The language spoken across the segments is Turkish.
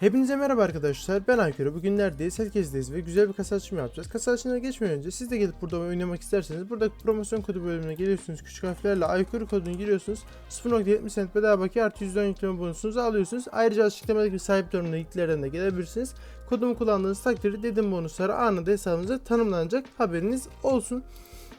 Hepinize merhaba arkadaşlar. Ben Aykırı. Bugün neredeyiz? Herkesteyiz ve güzel bir kasa açımı yapacağız. Kasa açımına geçmeden önce siz de gelip burada oynamak isterseniz buradaki promosyon kodu bölümüne geliyorsunuz. Küçük harflerle Aykırı kodunu giriyorsunuz. 0.70 cent bedava bakiye artı %10 yükleme bonusunuzu alıyorsunuz. Ayrıca açıklamadaki sahip durumuna linklerden de gelebilirsiniz. Kodumu kullandığınız takdirde dediğim bonusları anında hesabınıza tanımlanacak. Haberiniz olsun.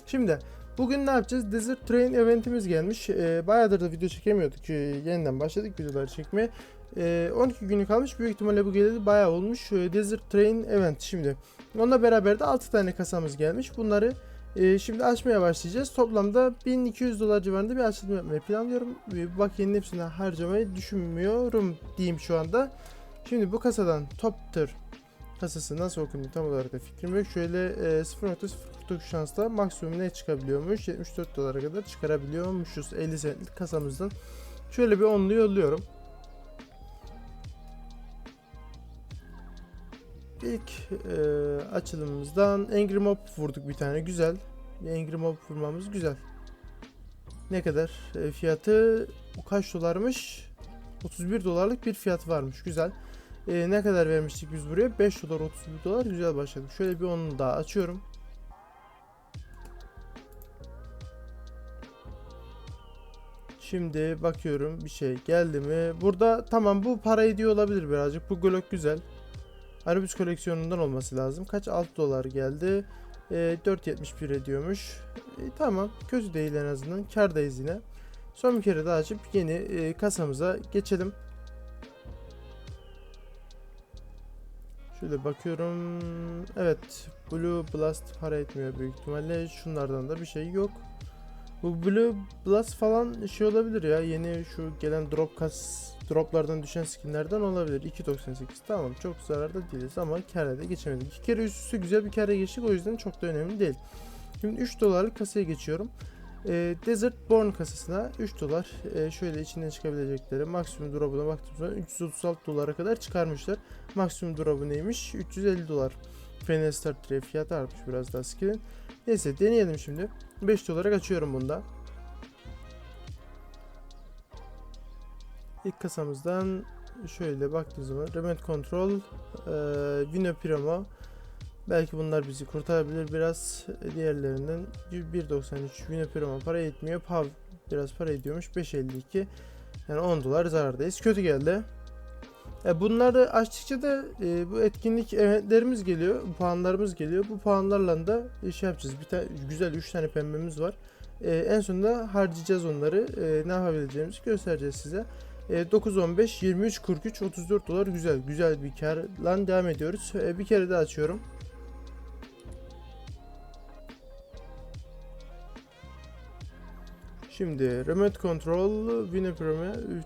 Şimdi Bugün ne yapacağız? Desert Train eventimiz gelmiş. Ee, bayağıdır da video çekemiyorduk. Ee, yeniden başladık videoları çekmeye. Ee, 12 günü kalmış. Büyük ihtimalle bu geleli bayağı olmuş. Ee, Desert Train event şimdi. Onunla beraber de 6 tane kasamız gelmiş. Bunları e, şimdi açmaya başlayacağız. Toplamda 1200 dolar civarında bir açılım yapmayı planlıyorum. Ee, bakiyenin hepsini harcamayı düşünmüyorum diyeyim şu anda. Şimdi bu kasadan Top Tier kasası nasıl okunuyor tam olarak da fikrim yok. Şöyle e, 0.09 şansla maksimum ne çıkabiliyormuş? 74 dolara kadar çıkarabiliyormuşuz 50 centlik kasamızdan. Şöyle bir onlu yolluyorum. İlk e, açılımımızdan Angry Mob vurduk bir tane güzel. Bir Angry Mob vurmamız güzel. Ne kadar? E, fiyatı kaç dolarmış? 31 dolarlık bir fiyat varmış güzel. E, ne kadar vermiştik biz buraya? 5 dolar 31 dolar güzel başladık. Şöyle bir onu daha açıyorum. Şimdi bakıyorum bir şey geldi mi? Burada tamam bu para ediyor olabilir birazcık. Bu Glock güzel. Anubis koleksiyonundan olması lazım. Kaç? 6 dolar geldi. E, 4.71 ediyormuş. E, tamam kötü değil en azından. Kardayız yine. Son bir kere daha açıp yeni e, kasamıza geçelim. Şöyle bakıyorum. Evet. Blue Blast para etmiyor büyük ihtimalle. Şunlardan da bir şey yok. Bu Blue Blast falan şey olabilir ya. Yeni şu gelen drop kas droplardan düşen skinlerden olabilir. 2.98 tamam çok zararda değiliz ama kârda geçemedik. İki kere üst üste güzel bir kâra geçtik o yüzden çok da önemli değil. Şimdi 3 dolarlık kasaya geçiyorum. Ee, Desert Born kasasına 3 dolar ee, şöyle içinden çıkabilecekleri maksimum drop'una baktığımız zaman 336 dolara kadar çıkarmışlar. Maksimum drop'u neymiş? 350 dolar. Final Start Tray fiyatı artmış biraz daha skill'in. Neyse deneyelim şimdi. 5 dolara açıyorum bunda. İlk kasamızdan şöyle baktığımız zaman Remote Control, e, Vino Primo. Belki bunlar bizi kurtarabilir biraz. Diğerlerinden 1.93 Vino Primo para etmiyor. Pav biraz para ediyormuş. 5.52 yani 10 dolar zarardayız. Kötü geldi. E bunları açtıkça da e, bu etkinlik eventlerimiz geliyor, puanlarımız geliyor. Bu puanlarla da iş yapacağız. Bir tane güzel 3 tane pembemiz var. E, en sonunda harcayacağız onları. E, ne yapabileceğimizi göstereceğiz size. E, 9 15 23 43 34 dolar güzel. Güzel bir karla devam ediyoruz. E, bir kere daha açıyorum. Şimdi Remote Control, Winner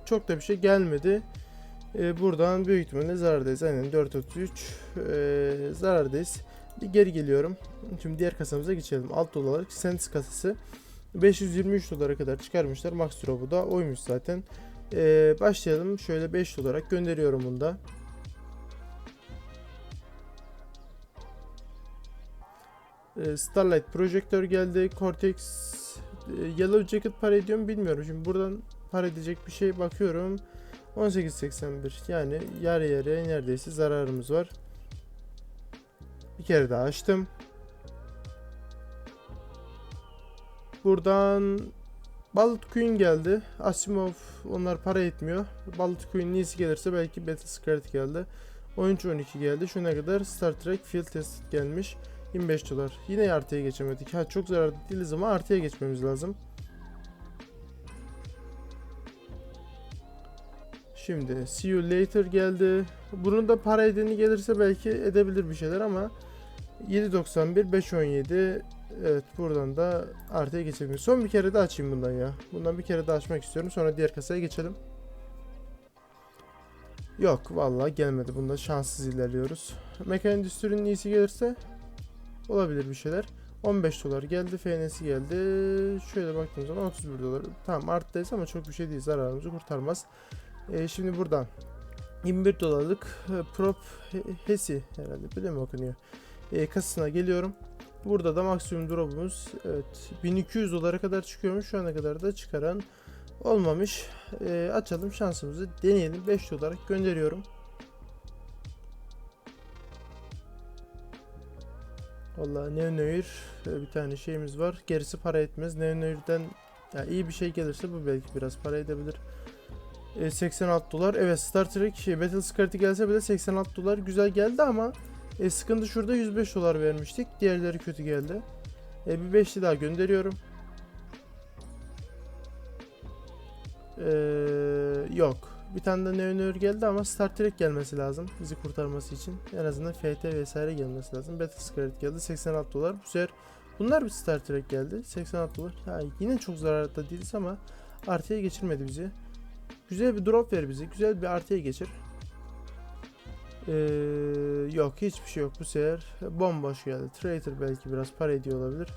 çok da bir şey gelmedi. E, buradan büyük ihtimalle zarardayız. Aynen 4.33 e, zarardayız. Bir geri geliyorum. Şimdi diğer kasamıza geçelim. Alt dolarlık Sense kasası. 523 dolara kadar çıkarmışlar. Max drop'u da oymuş zaten. E, başlayalım. Şöyle 5 olarak gönderiyorum bunu da. E, Starlight projektör geldi. Cortex e, Yellow Jacket para ediyor mu bilmiyorum. Şimdi buradan para edecek bir şey bakıyorum. 18.81 yani yarı yarıya neredeyse zararımız var. Bir kere daha açtım. Buradan Bullet Queen geldi. Asimov onlar para etmiyor. Bullet Queen iyisi gelirse belki Battle Scarlet geldi. Oyuncu 12 geldi. Şuna kadar Star Trek Field Test gelmiş. 25 dolar. Yine artıya geçemedik. Ha çok zararlı değiliz ama artıya geçmemiz lazım. Şimdi see you later geldi. Bunun da para edeni gelirse belki edebilir bir şeyler ama 7.91 5.17 Evet buradan da artıya geçelim. Son bir kere de açayım bundan ya. Bundan bir kere de açmak istiyorum. Sonra diğer kasaya geçelim. Yok vallahi gelmedi. Bunda şanssız ilerliyoruz. Mekan Endüstri'nin iyisi gelirse olabilir bir şeyler. 15 dolar geldi. FNS'i geldi. Şöyle baktığımız zaman 31 dolar. Tamam arttayız ama çok bir şey değil. Zararımızı kurtarmaz. E, şimdi buradan 21 dolarlık e, prop hesi herhalde böyle mi okunuyor? E, kasasına geliyorum. Burada da maksimum drop'umuz evet 1200 dolara kadar çıkıyormuş. Şu ana kadar da çıkaran olmamış. E, açalım şansımızı deneyelim. 5 dolara gönderiyorum. Valla Neonoir e, bir tane şeyimiz var. Gerisi para etmez. Neonoir'den ya iyi bir şey gelirse bu belki biraz para edebilir. E, 86 dolar. Evet Star Trek şey, Battle Scarlet'i gelse bile 86 dolar güzel geldi ama e, sıkıntı şurada 105 dolar vermiştik. Diğerleri kötü geldi. E, bir 5'li daha gönderiyorum. E, yok. Bir tane de Neonoir geldi ama Star Trek gelmesi lazım bizi kurtarması için. En azından FT vesaire gelmesi lazım. Battle Scarlet geldi 86 dolar. Bu sefer bunlar bir Star Trek geldi 86 dolar. Ha, yine çok zararda değiliz ama artıya geçirmedi bizi. Güzel bir drop ver bize. Güzel bir artıya geçir. Ee, yok hiçbir şey yok bu sefer. Bomboş geldi. Traitor belki biraz para ediyor olabilir.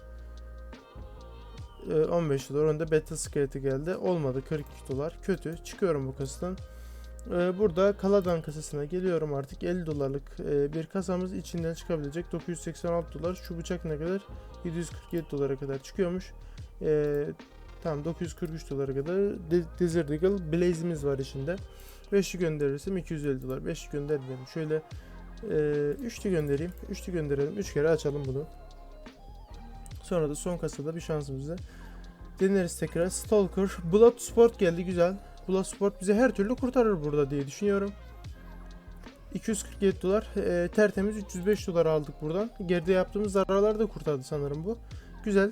Ee, 15 dolar. Onda Battle Skelet'i geldi. Olmadı 42 dolar. Kötü. Çıkıyorum bu kasadan. Ee, burada Kaladan kasasına geliyorum artık. 50 dolarlık e, bir kasamız içinden çıkabilecek. 986 dolar. Şu bıçak ne kadar? 747 dolara kadar çıkıyormuş. Ee, tamam 943 dolara kadar De- Desert Eagle Blaze'imiz var içinde. 5'li gönderirsem 250 dolar. 5'li göndermeyelim. Şöyle e, 3'lü göndereyim. 3'lü gönderelim. 3 kere açalım bunu. Sonra da son kasada bir şansımızı deneriz tekrar. Stalker. Blood Sport geldi güzel. Blood Sport bizi her türlü kurtarır burada diye düşünüyorum. 247 dolar. e, tertemiz 305 dolar aldık buradan. Geride yaptığımız zararları da kurtardı sanırım bu. Güzel.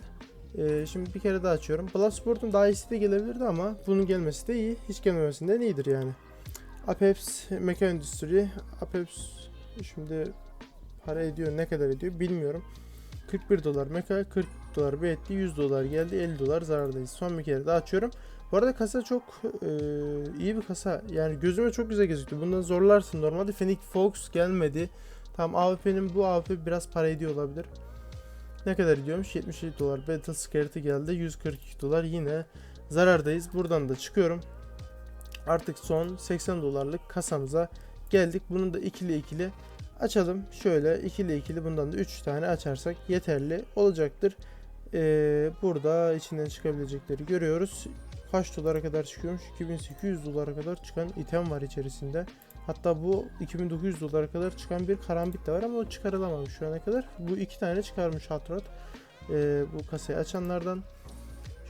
E, şimdi bir kere daha açıyorum. Blood Sport'un daha iyisi de gelebilirdi ama bunun gelmesi de iyi. Hiç gelmemesinden iyidir yani. Apex Mecha Endüstri. Apex şimdi para ediyor ne kadar ediyor bilmiyorum. 41 dolar Mecha 40 dolar etti 100 dolar geldi 50 dolar zarardayız. Son bir kere daha açıyorum. Bu arada kasa çok e, iyi bir kasa. Yani gözüme çok güzel gözüktü. Bundan zorlarsın. Normalde Fenix Fox gelmedi. Tam AWP'nin bu AWP biraz para ediyor olabilir. Ne kadar ediyormuş? 77 dolar. Battle Scarlet'i geldi. 142 dolar. Yine zarardayız. Buradan da çıkıyorum. Artık son 80 dolarlık kasamıza geldik. Bunu da ikili ikili açalım. Şöyle ikili ikili bundan da 3 tane açarsak yeterli olacaktır. Ee, burada içinden çıkabilecekleri görüyoruz. Kaç dolara kadar çıkıyormuş? 2800 dolara kadar çıkan item var içerisinde. Hatta bu 2900 dolara kadar çıkan bir karambit de var ama o çıkarılamamış şu ana kadar. Bu iki tane çıkarmış Hatrot. Ee, bu kasayı açanlardan.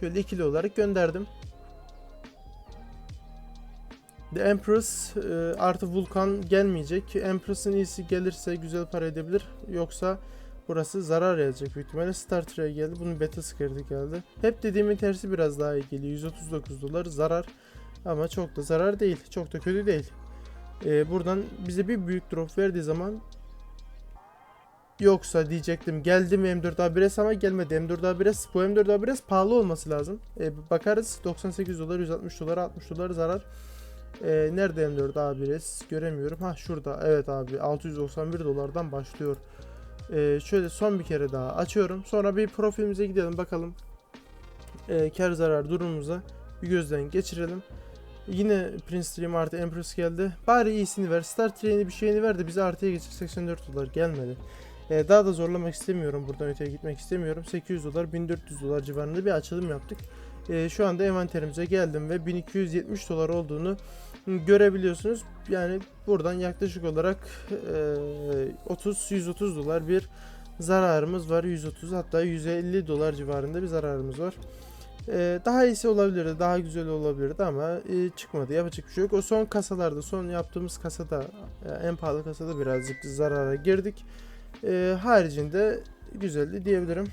Şöyle ikili olarak gönderdim. The Empress e, artı Vulkan gelmeyecek. Empress'ın iyisi gelirse güzel para edebilir. Yoksa burası zarar yazacak büyük ihtimalle. Star Trek geldi. Bunun beta scareti geldi. Hep dediğimin tersi biraz daha iyi geliyor. 139 dolar zarar. Ama çok da zarar değil. Çok da kötü değil. E, buradan bize bir büyük drop verdiği zaman Yoksa diyecektim geldim M4A1S ama gelmedi M4A1S. Bu M4A1S pahalı olması lazım. E, bakarız 98 dolar 160 dolar 60 dolar zarar. Ee, nerede M4 abi res göremiyorum. Ha şurada evet abi 691 dolardan başlıyor. Ee, şöyle son bir kere daha açıyorum. Sonra bir profilimize gidelim bakalım. Ee, kar zarar durumumuza bir gözden geçirelim. Yine Prince Dream artı Empress geldi. Bari iyisini ver. Star Train'i bir şeyini ver de bize artıya geçir 84 dolar gelmedi. Ee, daha da zorlamak istemiyorum. Buradan öteye gitmek istemiyorum. 800 dolar 1400 dolar civarında bir açılım yaptık. Ee, şu anda envanterimize geldim ve 1270 dolar olduğunu görebiliyorsunuz. Yani buradan yaklaşık olarak e, 30-130 dolar bir zararımız var. 130 hatta 150 dolar civarında bir zararımız var. E, daha iyisi olabilirdi, daha güzel olabilirdi ama e, çıkmadı. Yapacak bir şey yok. O son kasalarda, son yaptığımız kasada, e, en pahalı kasada birazcık zarara girdik. E, haricinde güzeldi diyebilirim.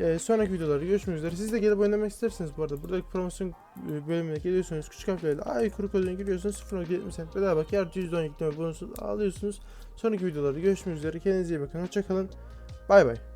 Ee, sonraki videolarda görüşmek üzere. Siz de gelip oynamak isterseniz bu arada buradaki promosyon e, bölümüne geliyorsunuz. Küçük harflerle ay kuru kodunu giriyorsunuz. 0.70 cent bedava yardımcı %10 yükleme bonusu alıyorsunuz. Sonraki videolarda görüşmek üzere. Kendinize iyi bakın. Hoşçakalın. Bay bay.